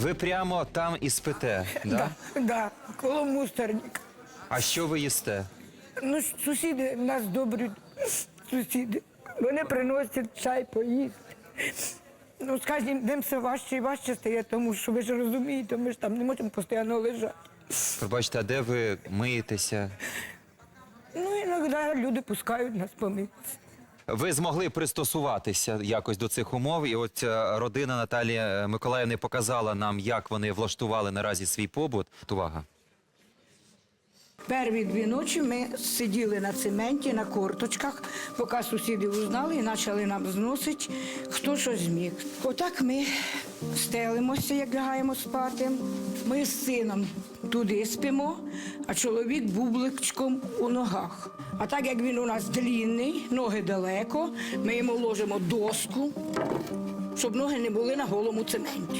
Ви прямо там і спите, да? Да, да, коло мусорника. А що ви їсте? Ну, сусіди в нас добрі сусіди. Вони приносять чай поїсти. Ну, з кожним днем все важче і важче стає, тому що ви ж розумієте, ми ж там не можемо постійно лежати. Пробачте, а де ви миєтеся? Ну, іноді люди пускають нас помитися. Ви змогли пристосуватися якось до цих умов, і от е, родина Наталії е, Миколаївни показала нам, як вони влаштували наразі свій побут. Увага. Перві дві ночі ми сиділи на цементі, на корточках, поки сусіди узнали і почали нам зносити, хто що зміг. Отак ми стелимося, як лягаємо спати. Ми з сином туди спимо, а чоловік бубличком у ногах. А так як він у нас длінний, ноги далеко, ми йому ложимо доску, щоб ноги не були на голому цементі.